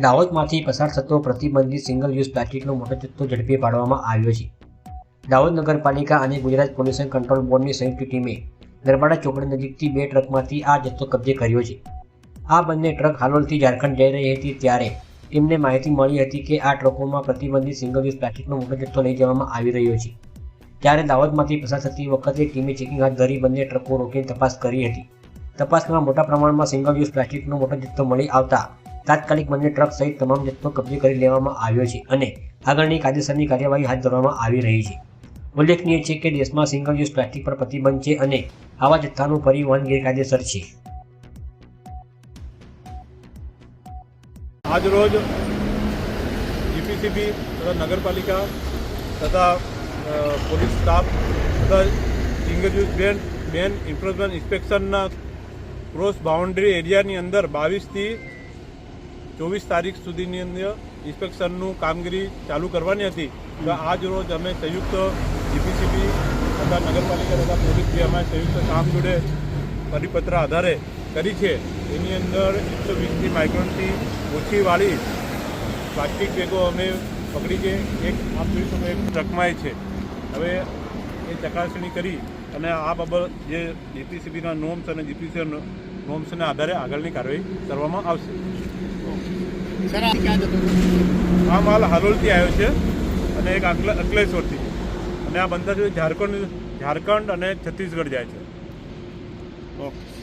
દાહોદમાંથી પસાર થતો પ્રતિબંધિત સિંગલ યુઝ પ્લાસ્ટિકનો મોટો જથ્થો ઝડપી પાડવામાં આવ્યો છે. દાહોદ નગરપાલિકા અને ગુજરાત પોલ્યુશન કંટ્રોલ બોર્ડની સંયુક્ત ટીમે નર્મદા ચોકડી નજીકથી બે ટ્રકમાંથી આ જથ્થો કબજે કર્યો છે. આ બંને ટ્રક હાલોલથી ઝારખંડ જઈ રહી હતી ત્યારે ટીમને માહિતી મળી હતી કે આ ટ્રકોમાં પ્રતિબંધિત સિંગલ યુઝ પ્લાસ્ટિકનો મોટો જથ્થો લઈ જવામાં આવી રહ્યો છે. ત્યારે દાહોદમાંથી પસાર થતી વખતે ટીમે ચેકિંગ હાથ ધરી બંને ટ્રકો રોકીને તપાસ કરી હતી. તપાસમાં મોટા પ્રમાણમાં સિંગલ યુઝ પ્લાસ્ટિકનો મોટો જથ્થો મળી આવતા તાત્કાલિક બંને ટ્રક સહિત તમામ જથ્થો કબજે કરી લેવામાં આવ્યો છે અને આગળની કાયદેસરની કાર્યવાહી હાથ ધરવામાં આવી રહી છે. ઉલ્લેખનીય છે કે દેશમાં સિંગલ યુઝ પ્લાસ્ટિક પર પ્રતિબંધ છે અને આવા જથ્થાનું પરિવહન ગેરકાયદેસર છે. આજ રોજ જીપીસીબી તથા નગરપાલિકા તથા પોલીસ સ્ટાફ તથા single use ban ban enforcement ઇન્સ્પેક્શનના cross boundary એરિયાની અંદર બાવીસથી ચોવીસ તારીખ સુધીની અંદર ઇન્સ્પેક્શનનું કામગીરી ચાલુ કરવાની હતી. તો આજ રોજ અમે સંયુક્ત જીપીસીબી તથા નગરપાલિકા તથા પોલીસ જે અમે સંયુક્ત કામ જોડે પરિપત્ર આધારે કરી છે, એની અંદર એકસો વીસથી માઇક્રોનથી ઓછી વાળી પ્લાસ્ટિક બેગો અમે પકડી છે. એક આપ જોઈ શકો એક ટ્રકમાં છે. હવે એ ચકાસણી કરી અને આ બાબત જે જીપીસીબીના નોમ્સ અને જીપીસી નોમ્સના આધારે આગળની કાર્યવાહી કરવામાં આવશે. આ માલ હરોલથી આવ્યો છે અને એક અંકલે અંકલેશ્વરથી. અને આ બંદર ઝારખંડ ઝારખંડ અને છત્તીસગઢ જાય છે. ઓકે.